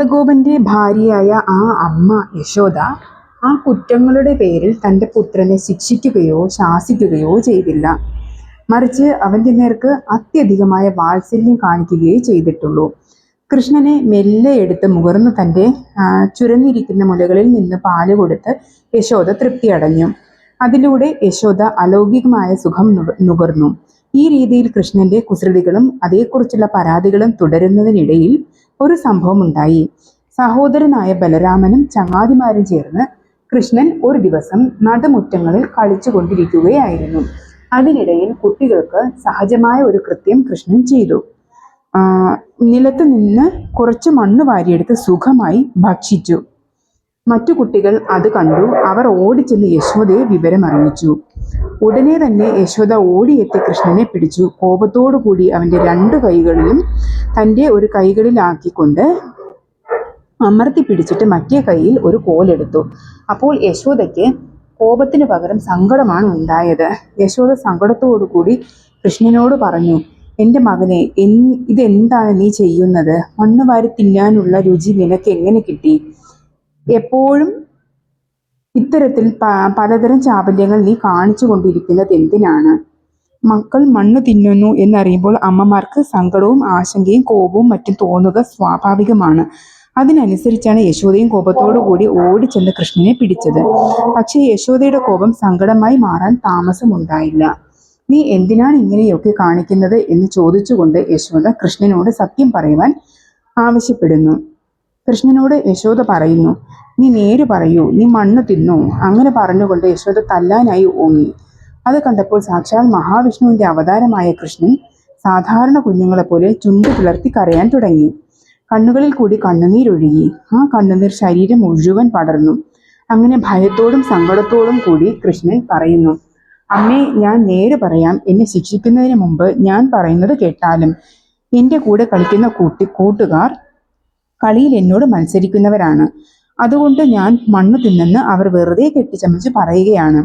നന്ദഗോപന്റെ ഭാര്യയായ ആ അമ്മ യശോദ ആ കുറ്റങ്ങളുടെ പേരിൽ തന്റെ പുത്രനെ ശിക്ഷിക്കുകയോ ശാസിക്കുകയോ ചെയ്തില്ല. മറിച്ച് അവന്റെ നേർക്ക് അത്യധികമായ വാത്സല്യം കാണിക്കുകയേ ചെയ്തിട്ടുള്ളൂ. കൃഷ്ണനെ മെല്ലെ എടുത്ത് മുകർന്ന് തന്റെ ചുരന്നിരിക്കുന്ന മുലകളിൽ നിന്ന് പാൽ കൊടുത്ത് യശോദ തൃപ്തി അടഞ്ഞു. അതിലൂടെ യശോദ അലൗകികമായ സുഖം നുകർന്നു. ഈ രീതിയിൽ കൃഷ്ണന്റെ കുസൃതികളും അതേക്കുറിച്ചുള്ള പരാതികളും തുടരുന്നതിനിടയിൽ ഒരു സംഭവം ഉണ്ടായി സഹോദരനായ ബലരാമനും ചങ്ങാതിമാരും ചേർന്ന് കൃഷ്ണൻ ഒരു ദിവസം നടുമുറ്റങ്ങളിൽ കളിച്ചുകൊണ്ടിരിക്കുകയായിരുന്നു. അതിനിടയിൽ കുട്ടികൾക്ക് സഹജമായ ഒരു കൃത്യം കൃഷ്ണൻ ചെയ്തു. നിലത്ത് നിന്ന് കുറച്ച് മണ്ണ് വാരിയെടുത്ത് സുഖമായി ഭക്ഷിച്ചു. മറ്റു കുട്ടികൾ അത് കണ്ടു. അവർ ഓടിച്ചെന്ന് യശോദയെ വിവരം അറിയിച്ചു ഉടനെ തന്നെ യശോദ ഓടിയെത്തി കൃഷ്ണനെ പിടിച്ചു. കോപത്തോടു കൂടി അവന്റെ രണ്ട് കൈകളിലും തന്റെ ഒരു കൈകളിലാക്കിക്കൊണ്ട് അമർത്തി പിടിച്ചിട്ട് മറ്റേ കൈയിൽ ഒരു കോലെടുത്തു. അപ്പോൾ യശോദയ്ക്ക് കോപത്തിന് പകരം സങ്കടമാണ് ഉണ്ടായത്. യശോദ സങ്കടത്തോടു കൂടി കൃഷ്ണനോട് പറഞ്ഞു എന്റെ മകനെ എൻ ഇതെന്താണ് നീ ചെയ്യുന്നത്? മണ്ണ് വാരി തിന്നാനുള്ള രുചി നിനക്ക് എങ്ങനെ കിട്ടി? എപ്പോഴും ഇത്തരത്തിൽ പലതരം ചാപല്യങ്ങൾ നീ കാണിച്ചു കൊണ്ടിരിക്കുന്നത് എന്തിനാണ്? മക്കൾ മണ്ണ് തിന്നുന്നു എന്നറിയുമ്പോൾ അമ്മമാർക്ക് സങ്കടവും ആശങ്കയും കോപവും മറ്റും തോന്നുക സ്വാഭാവികമാണ്. അതിനനുസരിച്ചാണ് യശോദയും കോപത്തോടു കൂടി ഓടിച്ചെന്ന് കൃഷ്ണനെ പിടിച്ചത്. പക്ഷേ യശോദയുടെ കോപം സങ്കടമായി മാറാൻ താമസമുണ്ടായില്ല. നീ എന്തിനാണ് ഇങ്ങനെയൊക്കെ കാണിക്കുന്നത് എന്ന് ചോദിച്ചുകൊണ്ട് യശോദ കൃഷ്ണനോട് സത്യം പറയുവാൻ ആവശ്യപ്പെടുന്നു. കൃഷ്ണനോട് യശോദ പറയുന്നു നീ നേര് പറയൂ നീ മണ്ണ് തിന്നു. അങ്ങനെ പറഞ്ഞുകൊണ്ട് യശോദ തല്ലാനായി ഓങ്ങി. അത് കണ്ടപ്പോൾ സാക്ഷാൽ മഹാവിഷ്ണുവിന്റെ അവതാരമായ കൃഷ്ണൻ സാധാരണ കുഞ്ഞുങ്ങളെ പോലെ ചുണ്ട് പിളർത്തി കരയാൻ തുടങ്ങി. കണ്ണുകളിൽ കൂടി കണ്ണുനീരൊഴുകി ആ കണ്ണുനീർ ശരീരം മുഴുവൻ പടർന്നു. അങ്ങനെ ഭയത്തോടും സങ്കടത്തോടും കൂടി കൃഷ്ണൻ പറയുന്നു അമ്മേ ഞാൻ നേര് പറയാം. എന്നെ ശിക്ഷിക്കുന്നതിന് മുമ്പ് ഞാൻ പറയുന്നത് കേട്ടാലും. എന്റെ കൂടെ കളിക്കുന്ന കൂട്ടി കൂട്ടുകാർ കളിയിൽ എന്നോട് മത്സരിക്കുന്നവരാണ്. അതുകൊണ്ട് ഞാൻ മണ്ണ് തിന്നെന്ന് അവർ വെറുതെ കെട്ടിച്ചമച്ച് പറയുകയാണ്.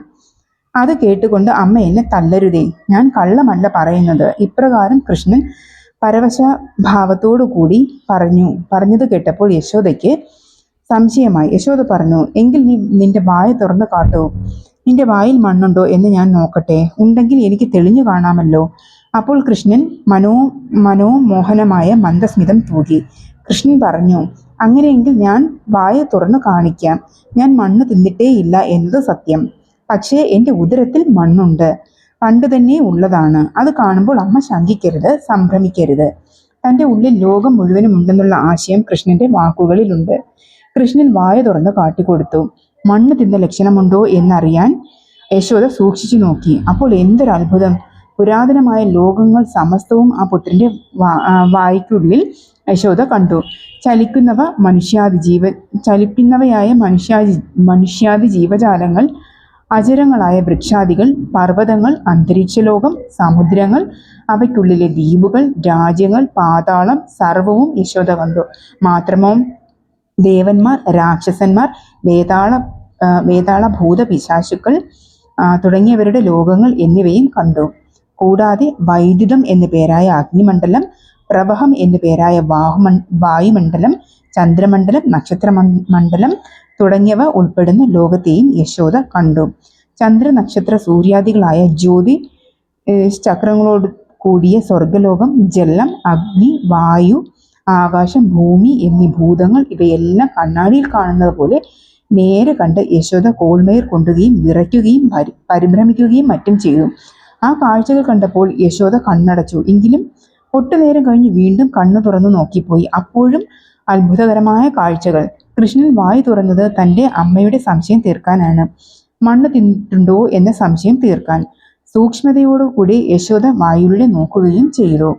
അത് കേട്ടുകൊണ്ട് അമ്മ എന്നെ തല്ലരുതേ. ഞാൻ കള്ളമല്ല പറയുന്നത്. ഇപ്രകാരം കൃഷ്ണൻ പരവശ ഭാവത്തോടു കൂടി പറഞ്ഞു. പറഞ്ഞത് കേട്ടപ്പോൾ യശോദയ്ക്ക് സംശയമായി. യശോദ പറഞ്ഞു എങ്കിൽ നീ നിന്റെ വായ തുറന്നു കാട്ടൂ. നിന്റെ വായിൽ മണ്ണുണ്ടോ എന്ന് ഞാൻ നോക്കട്ടെ. ഉണ്ടെങ്കിൽ എനിക്ക് തെളിഞ്ഞു കാണാമല്ലോ. അപ്പോൾ കൃഷ്ണൻ മനോ മനോമോഹനമായ മന്ദസ്മിതം തൂകി. കൃഷ്ണൻ പറഞ്ഞു അങ്ങനെയെങ്കിൽ ഞാൻ വായ തുറന്നു കാണിക്കാം. ഞാൻ മണ്ണ് തിന്നിട്ടേയില്ല എന്നത് സത്യം. പക്ഷേ എന്റെ ഉദരത്തിൽ മണ്ണുണ്ട്. പണ്ട് തന്നെ ഉള്ളതാണ്. അത് കാണുമ്പോൾ അമ്മ ശങ്കിക്കരുത് സംഭ്രമിക്കരുത്. തന്റെ ഉള്ളിൽ ലോകം മുഴുവനും ഉണ്ടെന്നുള്ള ആശയം കൃഷ്ണന്റെ വാക്കുകളിലുണ്ട്. കൃഷ്ണൻ വായ തുറന്ന് കാട്ടിക്കൊടുത്തു. മണ്ണ് തിന്ന ലക്ഷണമുണ്ടോ എന്നറിയാൻ യശോദ സൂക്ഷിച്ചു നോക്കി. അപ്പോൾ എന്തൊരു അത്ഭുതം പുരാതനമായ ലോകങ്ങൾ സമസ്തവും ആ പുത്രന്റെ വായിക്കുള്ളിൽ യശോദ കണ്ടു. ചലിക്കുന്നവ മനുഷ്യാദി ജീവ ചലിക്കുന്നവയായ മനുഷ്യാദി മനുഷ്യാദി ജീവജാലങ്ങൾ അചരങ്ങളായ വൃക്ഷാദികൾ പർവതങ്ങൾ അന്തരീക്ഷലോകം സമുദ്രങ്ങൾ അവയ്ക്കുള്ളിലെ ദ്വീപുകൾ രാജ്യങ്ങൾ പാതാളം സർവവും യശോദ കണ്ടു. മാത്രമോ ദേവന്മാർ രാക്ഷസന്മാർ വേതാള വേതാള ഭൂത പിശാചുക്കൾ തുടങ്ങിയവരുടെ ലോകങ്ങൾ എന്നിവയും കണ്ടു. കൂടാതെ വൈദ്യുതം എന്നു പേരായ അഗ്നിമണ്ഡലം പ്രവഹം എന്നു പേരായ വാഹുമൺ വായുമണ്ഡലം ചന്ദ്രമണ്ഡലം നക്ഷത്ര മണ്ഡലം തുടങ്ങിയവ ഉൾപ്പെടുന്ന ലോകത്തെയും യശോദ കണ്ടു. ചന്ദ്ര നക്ഷത്ര സൂര്യാദികളായ ജ്യോതി ചക്രങ്ങളോട് കൂടിയ സ്വർഗലോകം ജലം അഗ്നി വായു ആകാശം ഭൂമി എന്നീ ഭൂതങ്ങൾ ഇവയെല്ലാം കണ്ണാടിയിൽ കാണുന്നത് പോലെ നേരെ കണ്ട് യശോദ കോൾമേർ കൊണ്ടുകയും വിറയ്ക്കുകയും പരി പരിഭ്രമിക്കുകയും മറ്റും ചെയ്തു. ആ കാഴ്ചകൾ കണ്ടപ്പോൾ യശോദ കണ്ണടച്ചു. എങ്കിലും ഒട്ടുനേരം കഴിഞ്ഞ് വീണ്ടും കണ്ണു തുറന്നു നോക്കിപ്പോയി. അപ്പോഴും അത്ഭുതകരമായ കാഴ്ചകൾ. കൃഷ്ണൻ വായി തുറന്നത് തന്റെ അമ്മയുടെ സംശയം തീർക്കാനാണ്. മണ്ണ് തിന്നിട്ടുണ്ടോ എന്ന സംശയം തീർക്കാൻ. സൂക്ഷ്മതയോടുകൂടി യശോദ വായുവിലൂടെ നോക്കുകയും ചെയ്തു.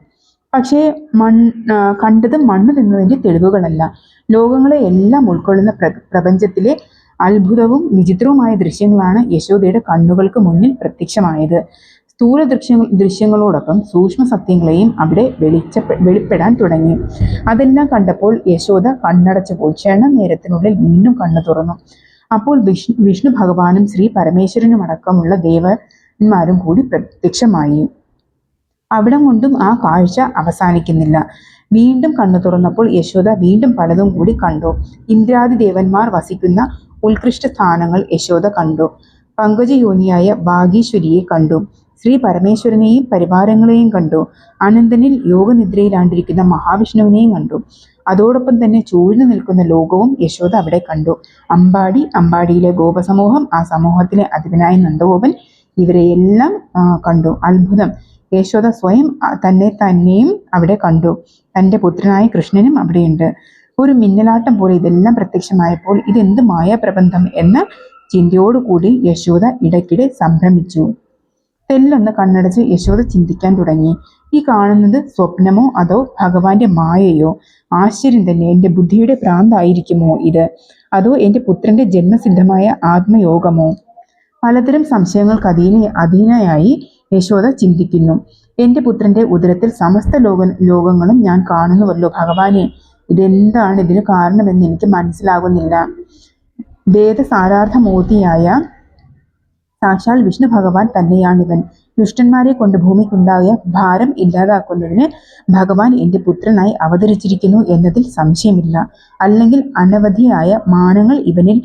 പക്ഷേ മണ്ണ് കണ്ടത് മണ്ണ് തിന്നതിന്റെ തെളിവുകളല്ല. ലോകങ്ങളെ എല്ലാം ഉൾക്കൊള്ളുന്ന പ്ര പ്രപഞ്ചത്തിലെ അത്ഭുതവും വിചിത്രവുമായ ദൃശ്യങ്ങളാണ് യശോദയുടെ കണ്ണുകൾക്ക് മുന്നിൽ പ്രത്യക്ഷമായത്. സ്ഥൂല ദൃശ്യ ദൃശ്യങ്ങളോടൊപ്പം സൂക്ഷ്മ സത്യങ്ങളെയും അവിടെ വെളിച്ച വെളിപ്പെടാൻ തുടങ്ങി. അതെല്ലാം കണ്ടപ്പോൾ യശോദ കണ്ണടച്ചു കണ്ണടച്ചപ്പോൾ ക്ഷണ നേരത്തിനുള്ളിൽ വീണ്ടും കണ്ണു തുറന്നു. അപ്പോൾ വിഷ്ണു വിഷ്ണു ഭഗവാനും ശ്രീ പരമേശ്വരനും അടക്കമുള്ള ദേവന്മാരും കൂടി പ്രത്യക്ഷമായി. അവിടം കൊണ്ടും ആ കാഴ്ച അവസാനിക്കുന്നില്ല. വീണ്ടും കണ്ണു തുറന്നപ്പോൾ യശോദ വീണ്ടും പലതും കൂടി കണ്ടു. ഇന്ദ്രാദി ദേവന്മാർ വസിക്കുന്ന ഉത്കൃഷ്ട സ്ഥാനങ്ങൾ യശോദ കണ്ടു. പങ്കജയോനിയായ ഭാഗീശ്വരിയെ കണ്ടു. ശ്രീ പരമേശ്വരനെയും പരിവാരങ്ങളെയും കണ്ടു. അനന്തനിൽ യോഗനിദ്രയിലാണ്ടിരിക്കുന്ന മഹാവിഷ്ണുവിനെയും കണ്ടു. അതോടൊപ്പം തന്നെ ചൂഴ്ന്നു നിൽക്കുന്ന ലോകവും യശോദ അവിടെ കണ്ടു. അമ്പാടി അമ്പാടിയിലെ ഗോപസമൂഹം ആ സമൂഹത്തിലെ അധിപനായ നന്ദഗോപൻ ഇവരെയെല്ലാം കണ്ടു. അത്ഭുതം. യശോദ സ്വയം തന്നെ തന്നെയും അവിടെ കണ്ടു. തന്റെ പുത്രനായ കൃഷ്ണനും അവിടെയുണ്ട്. ഒരു മിന്നലാട്ടം പോലെ ഇതെല്ലാം പ്രത്യക്ഷമായപ്പോൾ ഇതെന്ത് മായാപ്രബന്ധം എന്ന ചിന്തയോടുകൂടി യശോദ ഇടയ്ക്കിടെ സംഭ്രമിച്ചു. തെല്ലൊന്ന് കണ്ണടച്ച് യശോദ ചിന്തിക്കാൻ തുടങ്ങി. ഈ കാണുന്നത് സ്വപ്നമോ അതോ ഭഗവാന്റെ മായയോ? ആശ്ചര്യം തന്നെ. എന്റെ ബുദ്ധിയുടെ പ്രാന്തായിരിക്കുമോ ഇത്? അതോ എന്റെ പുത്രന്റെ ജന്മസിദ്ധമായ ആത്മയോഗമോ? പലതരം സംശയങ്ങൾക്ക് അധീന അധീനയായി യശോദ ചിന്തിക്കുന്നു. എന്റെ പുത്രന്റെ ഉദരത്തിൽ സമസ്ത ലോക ലോകങ്ങളും ഞാൻ കാണുന്നുവല്ലോ ഭഗവാനെ. ഇതെന്താണ്? ഇതിന് കാരണമെന്ന് എനിക്ക് മനസ്സിലാകുന്നില്ല. വേദസാരാർത്ഥമൂർത്തിയായ സാക്ഷാൽ വിഷ്ണു ഭഗവാൻ തന്നെയാണിവൻ. ദുഷ്ടന്മാരെ കൊണ്ട് ഭൂമിക്കുണ്ടായ ഭാരം ഇല്ലാതാക്കുന്നതിന് ഭഗവാൻ എന്റെ പുത്രനായി അവതരിച്ചിരിക്കുന്നു എന്നതിൽ സംശയമില്ല. അല്ലെങ്കിൽ അനവധിയായ മാനങ്ങൾ ഇവനിൽ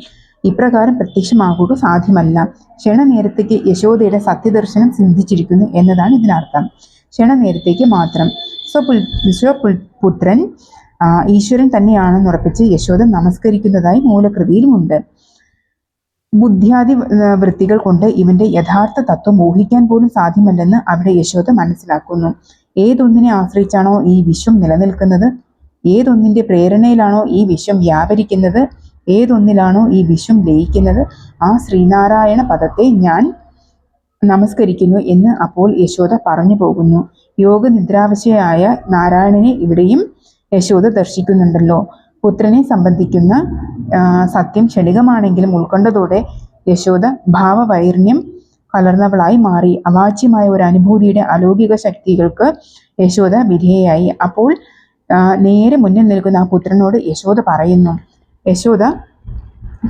ഇപ്രകാരം പ്രത്യക്ഷമാകുക സാധ്യമല്ല. ക്ഷണനേരത്തേക്ക് യശോദയുടെ സത്യദർശനം സിദ്ധിച്ചിരിക്കുന്നു എന്നതാണ് ഇതിനർത്ഥം. ക്ഷണനേരത്തേക്ക് മാത്രം. സ്വപുൽ സ്വപുത്രൻ ഈശ്വരൻ തന്നെയാണെന്ന് ഉറപ്പിച്ച് യശോദ നമസ്കരിക്കുന്നതായി മൂലകൃതിയിലുമുണ്ട്. ബുദ്ധ്യാദി വൃത്തികൾ കൊണ്ട് ഇവന്റെ യഥാർത്ഥ തത്വം ഊഹിക്കാൻ പോലും സാധ്യമല്ലെന്ന് അവിടെ യശോദ മനസ്സിലാക്കുന്നു. ഏതൊന്നിനെ ആശ്രയിച്ചാണോ ഈ വിശ്വം നിലനിൽക്കുന്നത്? ഏതൊന്നിന്റെ പ്രേരണയിലാണോ ഈ വിശ്വം വ്യാപരിക്കുന്നത്? ഏതൊന്നിലാണോ ഈ വിശ്വം ലയിക്കുന്നത്? ആ ശ്രീനാരായണ പദത്തെ ഞാൻ നമസ്കരിക്കുന്നു എന്ന് അപ്പോൾ യശോദ പറഞ്ഞു പോകുന്നു. യോഗനിദ്രാവശയായ നാരായണനെ ഇവിടെയും യശോദ ദർശിക്കുന്നുണ്ടല്ലോ. പുത്രനെ സംബന്ധിക്കുന്ന സത്യം ക്ഷണികമാണെങ്കിലും ഉൾക്കൊണ്ടതോടെ യശോദ ഭാവവൈർണ്യം കലർന്നവളായി മാറി. അവാച്യമായ ഒരു അനുഭൂതിയുടെ അലൗകിക ശക്തികൾക്ക് യശോദ വിധേയായി. അപ്പോൾ നേരെ മുന്നിൽ നിൽക്കുന്ന ആ പുത്രനോട് യശോദ പറയുന്നു. യശോദ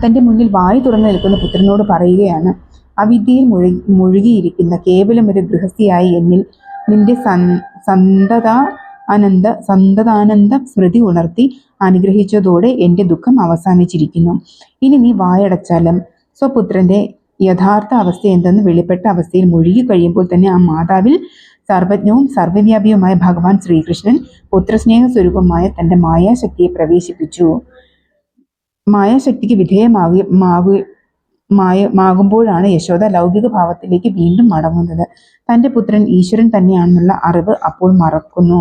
തന്റെ മുന്നിൽ വായി തുറന്നു നിൽക്കുന്ന പുത്രനോട് പറയുകയാണ് അവിദ്യയിൽ മുഴുകി മുഴുകിയിരിക്കുന്ന കേവലം ഒരു ഗൃഹസ്ഥിയായി എന്നിൽ നിന്റെ സന്തത അനന്ത സന്തതാനന്ദ സ്മൃതി ഉണർത്തി അനുഗ്രഹിച്ചതോടെ എന്റെ ദുഃഖം അവസാനിച്ചിരിക്കുന്നു. ഇനി നീ വായടച്ചാലും. സ്വപുത്രന്റെ യഥാർത്ഥ അവസ്ഥ എന്തെന്ന് വെളിപ്പെട്ട അവസ്ഥയിൽ മുഴുകി കഴിയുമ്പോൾ തന്നെ ആ മാതാവിൽ സർവജ്ഞവും സർവവ്യാപിയുമായ ഭഗവാൻ ശ്രീകൃഷ്ണൻ പുത്രസ്നേഹ സ്വരൂപമായ തന്റെ മായാശക്തിയെ പ്രവേശിപ്പിച്ചു. മായാശക്തിക്ക് വിധേയമാകി മായ മാകുമ്പോഴാണ് യശോദ ലൗകിക ഭാവത്തിലേക്ക് വീണ്ടും മടങ്ങുന്നത്. തന്റെ പുത്രൻ ഈശ്വരൻ തന്നെയാണെന്നുള്ള അറിവ് അപ്പോൾ മറക്കുന്നു.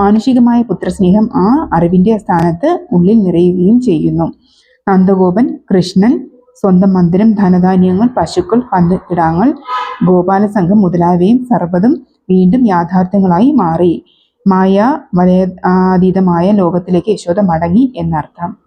മാനുഷികമായ പുത്രസ്നേഹം ആ അറിവിന്റെ സ്ഥാനത്ത് ഉള്ളിൽ നിറയുകയും ചെയ്യുന്നു. നന്ദഗോപൻ കൃഷ്ണൻ സ്വന്തം മന്ദിരം ധനധാന്യങ്ങൾ പശുക്കൾ കിടാങ്ങൾ ഗോപാലസംഘം മുതലായവയും സർവതും വീണ്ടും യാഥാർത്ഥ്യങ്ങളായി മാറി. മായ വലയാതീതമായ ലോകത്തിലേക്ക് യശോദ മടങ്ങി എന്നർത്ഥം.